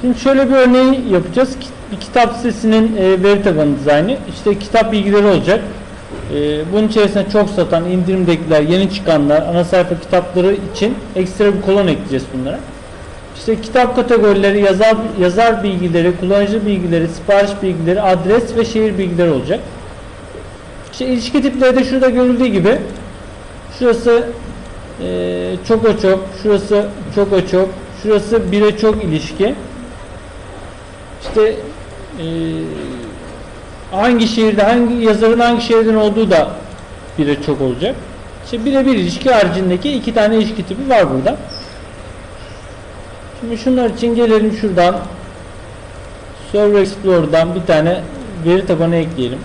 Şimdi şöyle bir örneği yapacağız. Bir kitap sitesinin veri tabanı dizaynı. İşte kitap bilgileri olacak. E, bunun içerisinde çok satan, indirimdekiler, yeni çıkanlar, ana sayfa kitapları için ekstra bir kolon ekleyeceğiz bunlara. İşte kitap kategorileri, yazar, yazar bilgileri, kullanıcı bilgileri, sipariş bilgileri, adres ve şehir bilgileri olacak. İşte ilişki tipleri de şurada görüldüğü gibi şurası e, çok o çok, şurası çok o çok, şurası bire çok ilişki. İşte e, hangi şehirde, hangi yazarın hangi şehirden olduğu da bire çok olacak. İşte birebir ilişki haricindeki iki tane ilişki tipi var burada. Şimdi şunlar için gelelim şuradan Server Explorer'dan bir tane veri tabanı ekleyelim.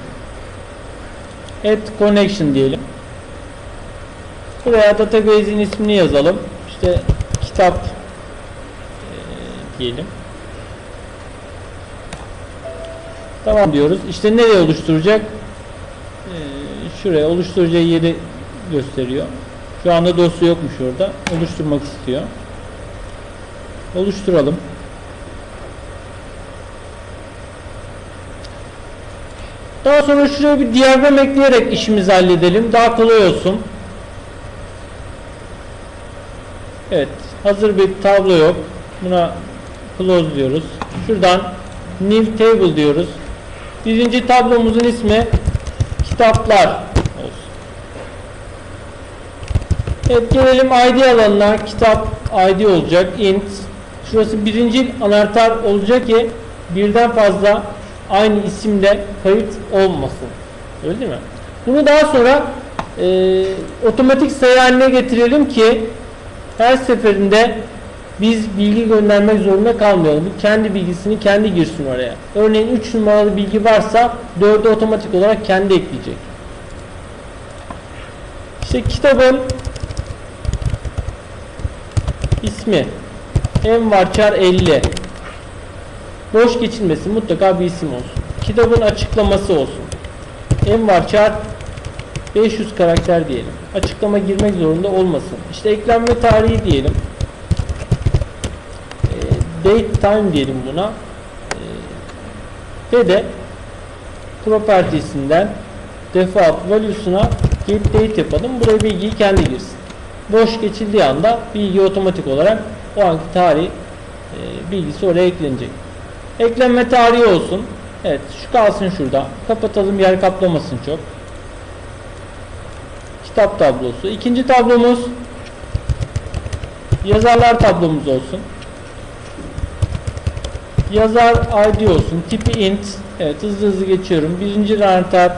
Add connection diyelim. Buraya database'in ismini yazalım. İşte kitap eee, diyelim. Tamam diyoruz. İşte nereye oluşturacak? Eee, şuraya oluşturacağı yeri gösteriyor. Şu anda dosya yokmuş orada. Oluşturmak istiyor. Oluşturalım. Daha sonra şuraya bir diyagram ekleyerek işimizi halledelim. Daha kolay olsun. Evet. Hazır bir tablo yok. Buna close diyoruz. Şuradan new table diyoruz. Birinci tablomuzun ismi kitaplar olsun. Evet gelelim ID alanına. Kitap ID olacak. int. Şurası birinci anahtar olacak ki birden fazla aynı isimle kayıt olmasın. Öyle değil mi? Bunu daha sonra e, otomatik sayı haline getirelim ki her seferinde biz bilgi göndermek zorunda kalmayalım. Kendi bilgisini kendi girsin oraya. Örneğin 3 numaralı bilgi varsa 4'ü otomatik olarak kendi ekleyecek. İşte kitabın ismi Envarçar 50 boş geçilmesi mutlaka bir isim olsun. Kitabın açıklaması olsun. Envarçar 500 karakter diyelim. Açıklama girmek zorunda olmasın. İşte eklenme tarihi diyelim. Date time diyelim buna. E, ve de propertiesinden default value'suna get date yapalım. Buraya bilgiyi kendi girsin. Boş geçildiği anda bilgi otomatik olarak o anki tarih e, bilgisi oraya eklenecek. Eklenme tarihi olsun. Evet şu kalsın şurada. Kapatalım yer kaplamasın çok. Kitap tablosu. İkinci tablomuz yazarlar tablomuz olsun. Yazar ID olsun. Tipi int. Evet hızlı hızlı geçiyorum. Birinci anahtar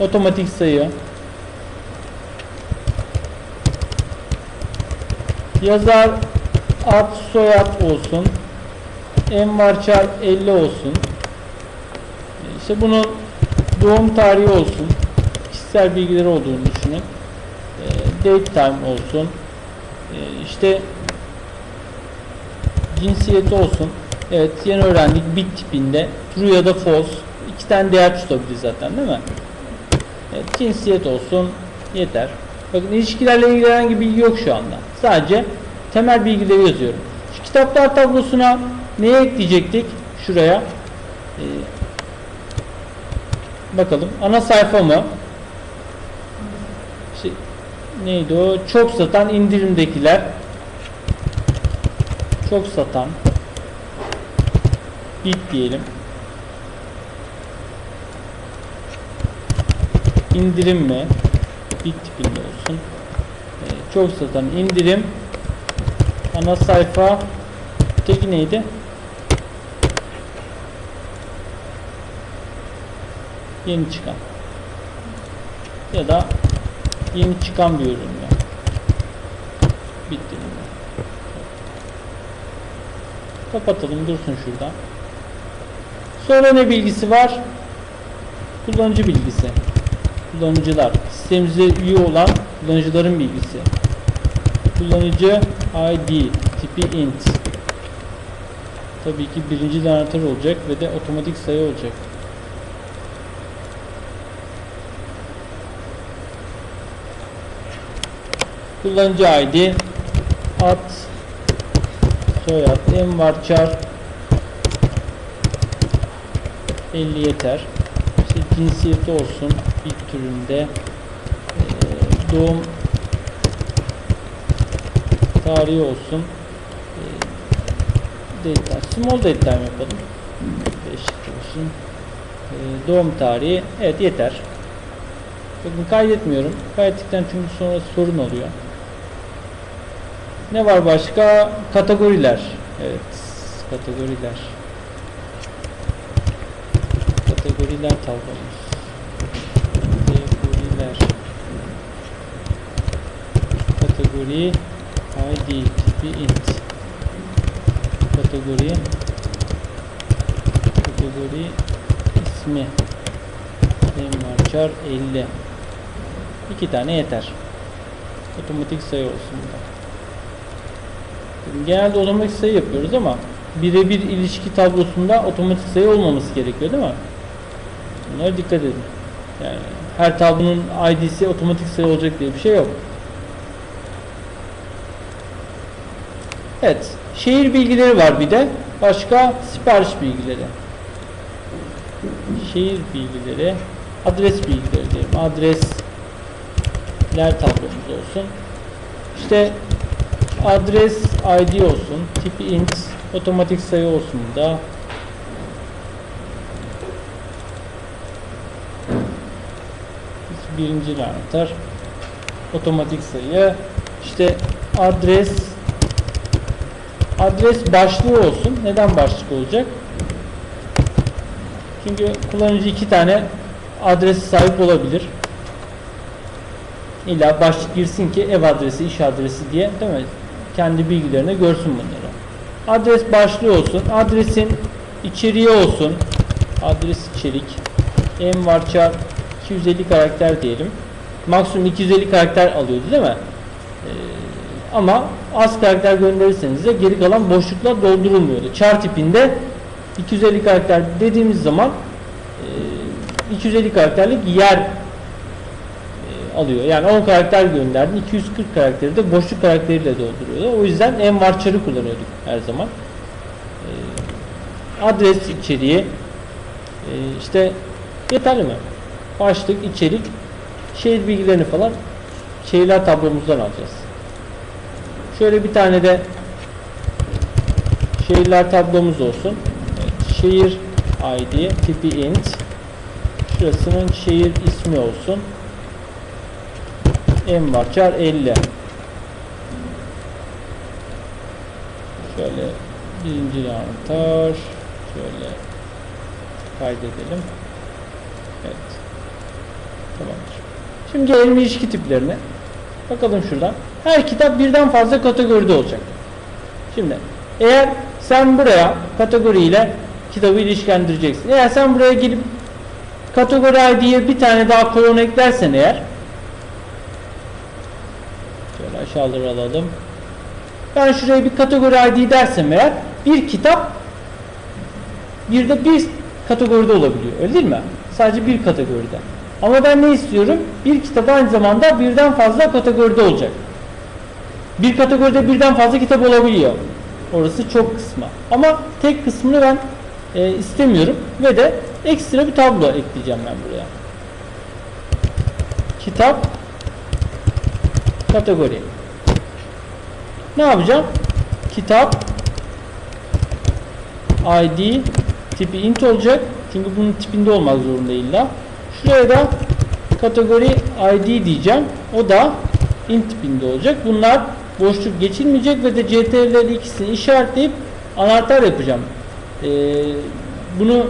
otomatik sayı. Yazar ad soyad olsun. Envarçar 50 olsun. İşte bunun doğum tarihi olsun. Kişisel bilgileri olduğunu düşünün. E, date time olsun. E, işte cinsiyeti olsun. Evet yeni öğrendik bit tipinde. True ya da false. İki tane değer tutabilir zaten değil mi? Evet, cinsiyet olsun. Yeter. Bakın ilişkilerle ilgili herhangi bilgi yok şu anda. Sadece temel bilgileri yazıyorum. Şu kitaplar tablosuna neye ekleyecektik? Şuraya. Ee, bakalım. Ana sayfa mı? Şey, neydi o? Çok satan indirimdekiler. Çok satan. Bit diyelim. İndirim mi? Bit tipinde olsun. Ee, çok satan indirim. Ana sayfa. Teki neydi? Yeni çıkan. Ya da yeni çıkan bir ürün ya. Bitti. mi? Kapatalım dursun şurada. Sonra ne bilgisi var? Kullanıcı bilgisi. Kullanıcılar. Sistemimize üye olan kullanıcıların bilgisi. Kullanıcı ID tipi int. Tabii ki birinci anahtar olacak ve de otomatik sayı olacak. Kullanıcı ID ad soyad en varchar 50 yeter. İşte cinsiyeti olsun ilk türünde Ee, doğum tarihi olsun Ee, date small date time yapalım. Eşit olsun. Ee, doğum tarihi evet yeter. Bakın kaydetmiyorum. Kaydettikten çünkü sonra sorun oluyor. Ne var başka? Kategoriler. Evet. Kategoriler. Kategoriler tablomuz. Kategoriler. Kategori ID tipi int. Kategori kategori ismi envarchar 50 iki tane yeter. Otomatik sayı olsun bu. Genelde otomatik sayı yapıyoruz ama birebir ilişki tablosunda otomatik sayı olmaması gerekiyor değil mi? Bunlara dikkat edin. Yani her tablonun ID'si otomatik sayı olacak diye bir şey yok. Evet. Şehir bilgileri var bir de. Başka sipariş bilgileri. Şehir bilgileri. Adres bilgileri diyelim. Adresler tablomuz olsun. İşte adres ID olsun. Tipi int. Otomatik sayı olsun da. Birinci anahtar. Otomatik sayı. İşte adres adres başlığı olsun. Neden başlık olacak? Çünkü kullanıcı iki tane adresi sahip olabilir. İlla başlık girsin ki ev adresi, iş adresi diye değil mi? Kendi bilgilerine görsün bunları. Adres başlığı olsun. Adresin içeriği olsun. Adres içerik. En varchar 250 karakter diyelim. Maksimum 250 karakter alıyordu değil mi? Ee, ama az karakter gönderirseniz de geri kalan boşluklar doldurulmuyordu. Char tipinde 250 karakter dediğimiz zaman e, 250 karakterlik yer e, alıyor. Yani 10 karakter gönderdin. 240 karakteri de boşluk karakteriyle dolduruyordu. O yüzden en varçarı kullanıyorduk her zaman. E, adres içeriği e, işte yeterli mi? Başlık, içerik, şehir bilgilerini falan şehirler tablomuzdan alacağız. Şöyle bir tane de şehirler tablomuz olsun. Evet, şehir ID tipi int. Şurasının şehir ismi olsun. En varchar 50. Şöyle birinci anahtar. Şöyle kaydedelim. Evet. Tamamdır. Şimdi gelelim ilişki tiplerine. Bakalım şuradan. Her kitap birden fazla kategoride olacak. Şimdi eğer sen buraya kategoriyle kitabı ilişkilendireceksin. Eğer sen buraya gelip kategori ID'ye bir tane daha kolon eklersen eğer şöyle aşağıları alalım. Ben şuraya bir kategori ID dersem eğer bir kitap bir de bir kategoride olabiliyor. Öyle değil mi? Sadece bir kategoride. Ama ben ne istiyorum? Bir kitap aynı zamanda birden fazla kategoride olacak. Bir kategoride birden fazla kitap olabiliyor. Orası çok kısma. Ama tek kısmını ben e, istemiyorum ve de ekstra bir tablo ekleyeceğim ben buraya. Kitap kategori. Ne yapacağım? Kitap ID tipi int olacak. Çünkü bunun tipinde olmak zorunda illa. Şuraya da kategori ID diyeceğim. O da int tipinde olacak. Bunlar boşluk geçilmeyecek ve de CTRL ikisini işaretleyip anahtar yapacağım. Ee, bunu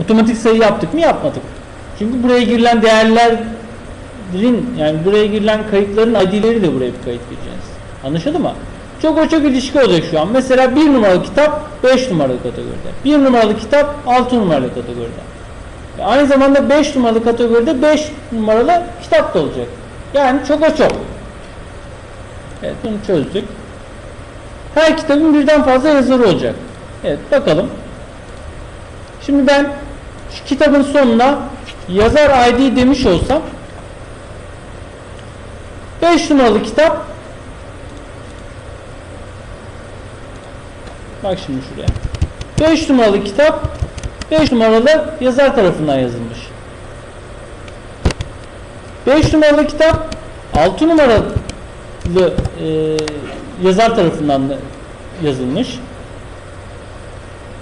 otomatik sayı yaptık mı yapmadık. Çünkü buraya girilen değerlerin yani buraya girilen kayıtların ID'leri de buraya bir kayıt gireceğiz. Anlaşıldı mı? Çok o çok ilişki olacak şu an. Mesela 1 numaralı kitap 5 numaralı kategoride. 1 numaralı kitap 6 numaralı kategoride. E aynı zamanda 5 numaralı kategoride 5 numaralı kitap da olacak. Yani çok o çok. Evet bunu çözdük. Her kitabın birden fazla yazarı olacak. Evet bakalım. Şimdi ben şu kitabın sonuna yazar ID demiş olsam 5 numaralı kitap Bak şimdi şuraya. 5 numaralı kitap 5 numaralı yazar tarafından yazılmış. 5 numaralı kitap 6 numaralı e, yazar tarafından da yazılmış.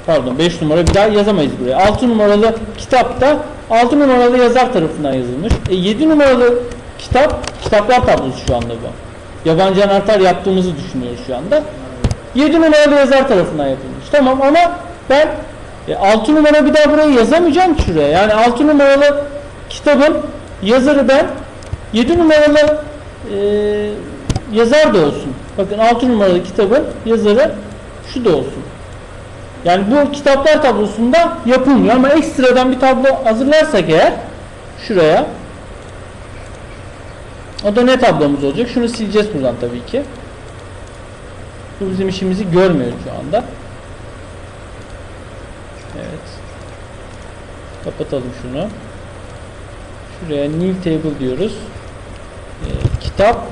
Pardon 5 numara bir daha yazamayız buraya. 6 numaralı kitapta 6 numaralı yazar tarafından yazılmış. E, 7 numaralı kitap kitaplar tablosu şu anda bu. Yabancı anahtar yaptığımızı düşünüyoruz şu anda. 7 numaralı yazar tarafından yapılmış. Tamam ama ben e, 6 numara bir daha buraya yazamayacağım şuraya. Yani 6 numaralı kitabın yazarı ben 7 numaralı e, yazar da olsun. Bakın 6 numaralı kitabın yazarı şu da olsun. Yani bu kitaplar tablosunda yapılmıyor ama ekstradan bir tablo hazırlarsak eğer şuraya o da ne tablomuz olacak? Şunu sileceğiz buradan tabii ki. Bu bizim işimizi görmüyor şu anda. Evet. Kapatalım şunu. Şuraya new table diyoruz. Ee, kitap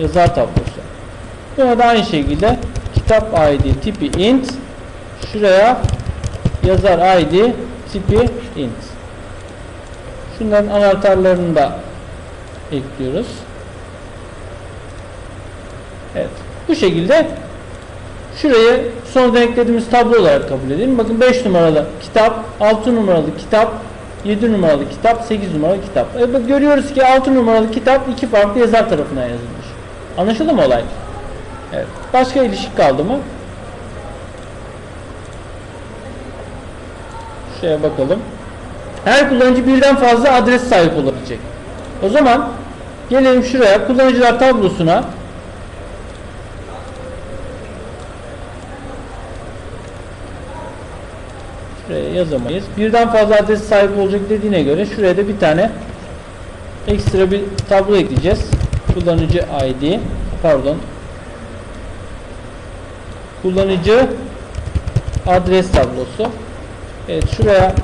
yazar tablosu. Buna da aynı şekilde kitap ID tipi int şuraya yazar ID tipi int. Şunların anahtarlarını da ekliyoruz. Evet. Bu şekilde şuraya sonradan eklediğimiz tablo olarak kabul edelim. Bakın 5 numaralı kitap, 6 numaralı kitap, 7 numaralı kitap, 8 numaralı kitap. E bak görüyoruz ki 6 numaralı kitap iki farklı yazar tarafından yazılmış. Anlaşıldı mı olay? Evet. Başka ilişki kaldı mı? Şuraya bakalım. Her kullanıcı birden fazla adres sahip olabilecek. O zaman gelelim şuraya kullanıcılar tablosuna Şuraya yazamayız. Birden fazla adres sahip olacak dediğine göre şuraya da bir tane ekstra bir tablo ekleyeceğiz. Kullanıcı ID pardon kullanıcı adres tablosu. Evet şuraya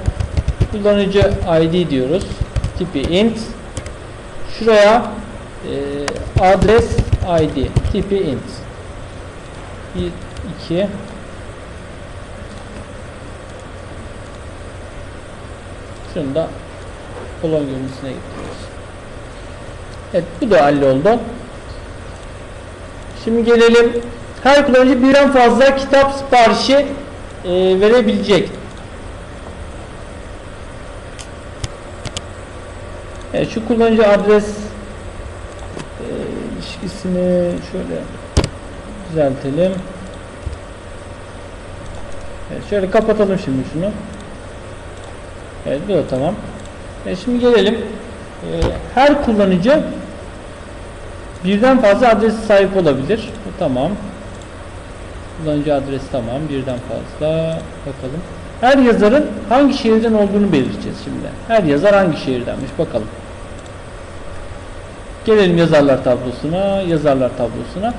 kullanıcı ID diyoruz. Tipi int. Şuraya e, adres ID tipi int. 2 Şunu da kolon görüntüsüne getiriyoruz. Evet bu da halloldu. Şimdi gelelim her kullanıcı birden fazla kitap siparişi e, verebilecek. Evet, şu kullanıcı adres e, ilişkisini şöyle düzeltelim. Evet, şöyle kapatalım şimdi şunu. Evet bu da tamam. E şimdi gelelim. E, her kullanıcı birden fazla adres sahip olabilir. Bu tamam. Kullanıcı adresi tamam. Birden fazla. Bakalım. Her yazarın hangi şehirden olduğunu belirleyeceğiz şimdi. Her yazar hangi şehirdenmiş bakalım. Gelelim yazarlar tablosuna. Yazarlar tablosuna.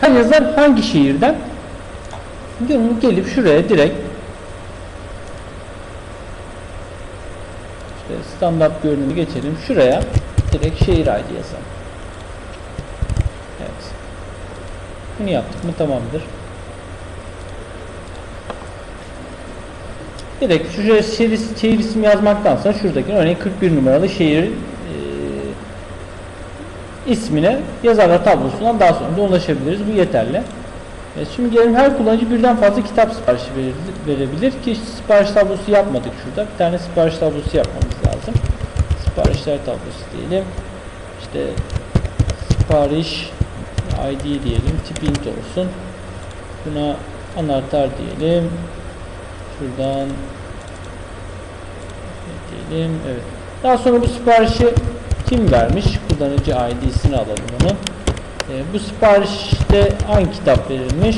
Her yazar hangi şehirden? Gelip, gelip şuraya direkt işte standart görünümü geçelim. Şuraya direkt şehir ID yazalım. Evet. Bunu yaptık mı tamamdır. Direkt şuraya şehir, şehir ismi yazmaktansa şuradaki örneğin 41 numaralı şehir ismine yazarlar tablosundan daha sonra da ulaşabiliriz. Bu yeterli. Evet, şimdi gelelim her kullanıcı birden fazla kitap siparişi verebilir ki sipariş tablosu yapmadık şurada. Bir tane sipariş tablosu yapmamız lazım. Siparişler tablosu diyelim. İşte sipariş ID diyelim. Tip int olsun. Buna anahtar diyelim. Şuradan diyelim. Evet. Daha sonra bu siparişi kim vermiş? Kullanıcı ID'sini alalım onun. E, bu siparişte hangi kitap verilmiş?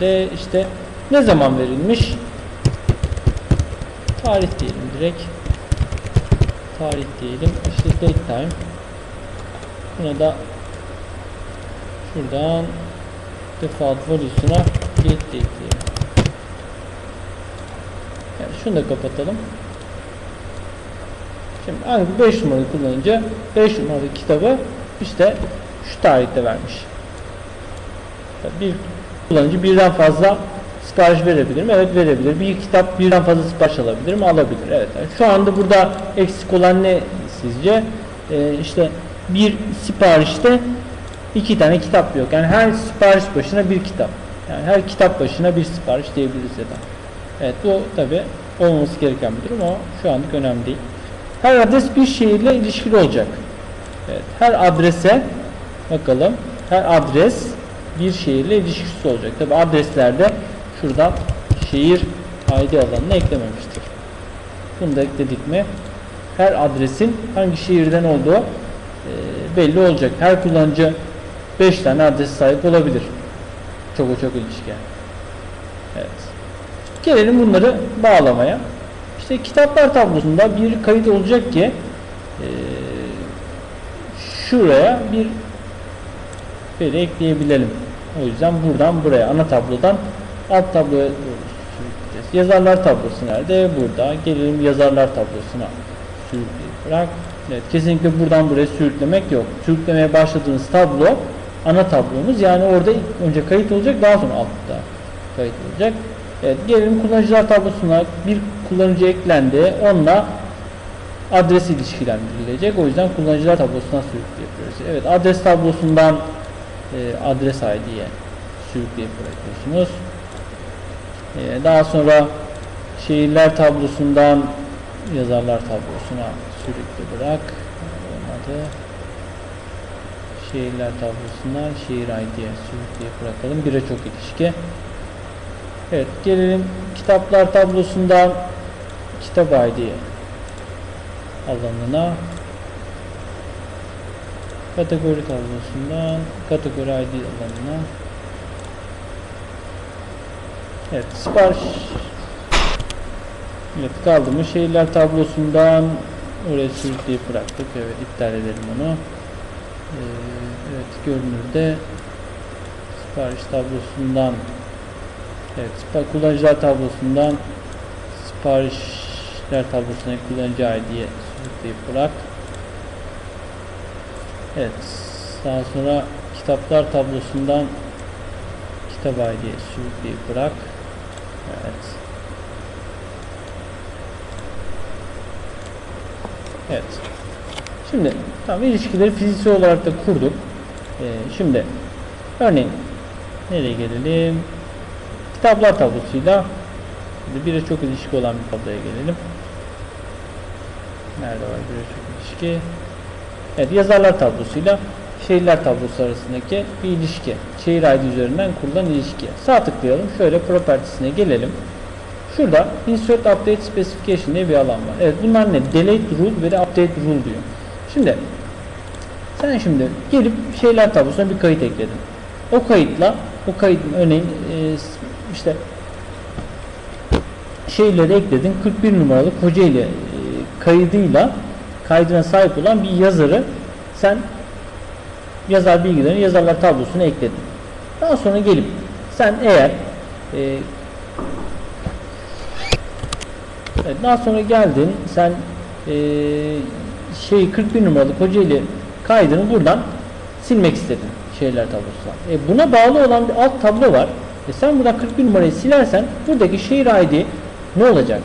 De işte ne zaman verilmiş? Tarih diyelim direkt. Tarih diyelim. İşte date time. Buna da şuradan default value'suna get diyelim. Yani şunu da kapatalım. Şimdi hangi 5 numaralı kullanınca 5 numaralı kitabı işte şu tarihte vermiş. Bir kullanıcı birden fazla sipariş verebilir mi? Evet verebilir. Bir kitap birden fazla sipariş alabilir mi? Alabilir. Evet. Yani şu anda burada eksik olan ne sizce? Ee, işte bir siparişte iki tane kitap yok. Yani her sipariş başına bir kitap. Yani her kitap başına bir sipariş diyebiliriz ya da. Evet bu tabi olmaması gereken bir durum ama şu anlık önemli değil. Her adres bir şehirle ilişkili olacak. Evet, her adrese bakalım. Her adres bir şehirle ilişkisi olacak. Tabi adreslerde şurada şehir ID alanını eklememiştir. Bunu da ekledik mi? Her adresin hangi şehirden olduğu e, belli olacak. Her kullanıcı 5 tane adres sahip olabilir. Çok çok ilişki. Evet. Gelelim bunları bağlamaya. İşte kitaplar tablosunda bir kayıt olacak ki e, şuraya bir veri ekleyebilelim. O yüzden buradan buraya ana tablodan alt tabloya. Yazarlar tablosu nerede? Burada. Gelelim yazarlar tablosuna bırak. Evet, kesinlikle buradan buraya sürüklemek yok. Sürüklemeye başladığınız tablo ana tablomuz. Yani orada ilk önce kayıt olacak daha sonra altta kayıt olacak. Evet, gelelim kullanıcılar tablosuna bir kullanıcı eklendi. Onunla adres ilişkilendirilecek. O yüzden kullanıcılar tablosuna sürükleyebiliriz. Evet, adres tablosundan e, adres ID'ye sürükleyip bırakıyorsunuz. E, daha sonra şehirler tablosundan yazarlar tablosuna sürükle bırak. Olmadı. Şehirler tablosundan şehir ID'ye sürükleyip bırakalım. Bire çok ilişki. Evet gelelim kitaplar tablosundan kitap ID alanına kategori tablosundan kategori ID alanına. Evet sipariş. Evet kaldı mı? Şehirler tablosundan oraya sürükleyip bıraktık. Evet iptal edelim onu. Ee, evet görünürde sipariş tablosundan. Evet, kullanıcılar tablosundan siparişler tablosuna kullanıcı ID'ye sürükleyip bırak. Evet, daha sonra kitaplar tablosundan kitap ID'ye sürükleyip bırak. Evet. Evet. Şimdi tam ilişkileri fiziksel olarak da kurduk. Ee, şimdi örneğin nereye gelelim? Kitaplar tablosuyla şimdi bire çok ilişki olan bir tabloya gelelim. Nerede var çok ilişki? Evet yazarlar tablosuyla şehirler tablosu arasındaki bir ilişki. Şehir ID üzerinden kurulan ilişki. Sağ tıklayalım. Şöyle propertiesine gelelim. Şurada insert update specification diye bir alan var. Evet bunlar ne? Delete rule ve de update rule diyor. Şimdi sen şimdi gelip şeyler tablosuna bir kayıt ekledin. O kayıtla o kayıtın örneğin e, işte şeyleri ekledin 41 numaralı Kocaeli kaydıyla kaydına sahip olan bir yazarı sen yazar bilgilerini yazarlar tablosuna ekledin. Daha sonra gelip sen eğer e, evet, daha sonra geldin sen e, şey 41 numaralı Kocaeli kaydını buradan silmek istedin şeyler tablosundan. E, buna bağlı olan bir alt tablo var. E sen buradan 41 numarayı silersen buradaki şehir ID ne olacak?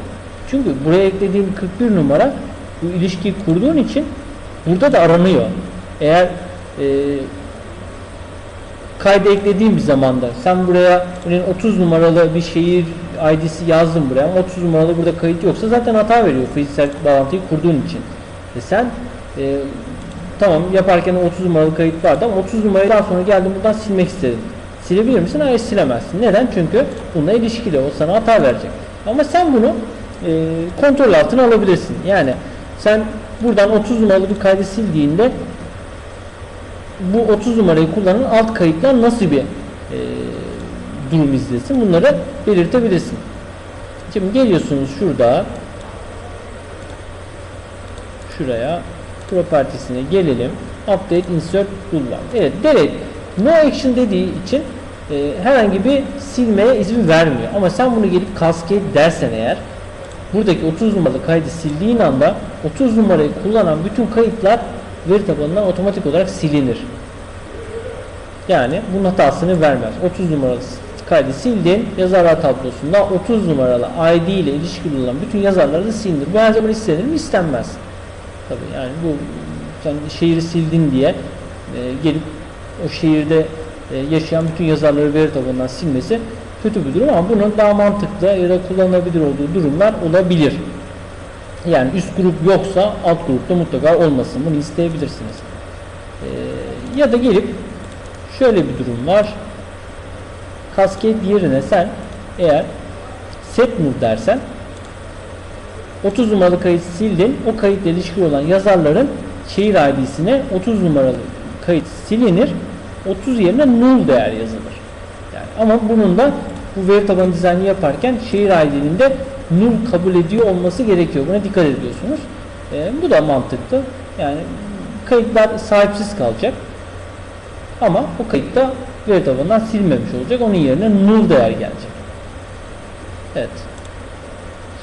Çünkü buraya eklediğin 41 numara bu ilişkiyi kurduğun için burada da aranıyor. Eğer e, kayda eklediğin bir zamanda sen buraya örneğin 30 numaralı bir şehir ID'si yazdın buraya ama 30 numaralı burada kayıt yoksa zaten hata veriyor fiziksel bağlantıyı kurduğun için. E sen e, tamam yaparken 30 numaralı kayıt vardı ama 30 numarayı daha sonra geldin buradan silmek istedin. Silebilir misin? Hayır silemezsin. Neden? Çünkü bununla ilişkili. O sana hata verecek. Ama sen bunu e, kontrol altına alabilirsin. Yani sen buradan 30 numaralı bir kaydı sildiğinde bu 30 numarayı kullanan alt kayıtlar nasıl bir e, durum izlesin? Bunları belirtebilirsin. Şimdi geliyorsunuz şurada şuraya propertiesine gelelim. Update insert var. Evet delete no action dediği için e, herhangi bir silmeye izin vermiyor. Ama sen bunu gelip cascade dersen eğer buradaki 30 numaralı kaydı sildiğin anda 30 numarayı kullanan bütün kayıtlar veri tabanından otomatik olarak silinir. Yani bunun hatasını vermez. 30 numaralı kaydı sildin. Yazarlar tablosunda 30 numaralı ID ile ilişkili olan bütün yazarları da silindir. Bu her zaman istenir mi? İstenmez. Tabii yani bu sen şehri sildin diye e, gelip o şehirde e, yaşayan bütün yazarları veri tabanından silmesi kötü bir durum ama bunun daha mantıklı ya da kullanılabilir olduğu durumlar olabilir. Yani üst grup yoksa alt grupta mutlaka olmasın. Bunu isteyebilirsiniz. Ee, ya da gelip şöyle bir durum var. Cascade yerine sen eğer set move dersen 30 numaralı kayıt sildin. O kayıtla ilişkili olan yazarların şehir ID'sine 30 numaralı kayıt silinir. 30 yerine null değer yazılır. Ama bunun da bu veri tabanı dizaynı yaparken şehir ID'nin de null kabul ediyor olması gerekiyor. Buna dikkat ediyorsunuz. Ee, bu da mantıklı. Yani kayıtlar sahipsiz kalacak. Ama o kayıtta veri tabanından silmemiş olacak. Onun yerine null değer gelecek. Evet.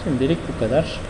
Şimdilik bu kadar.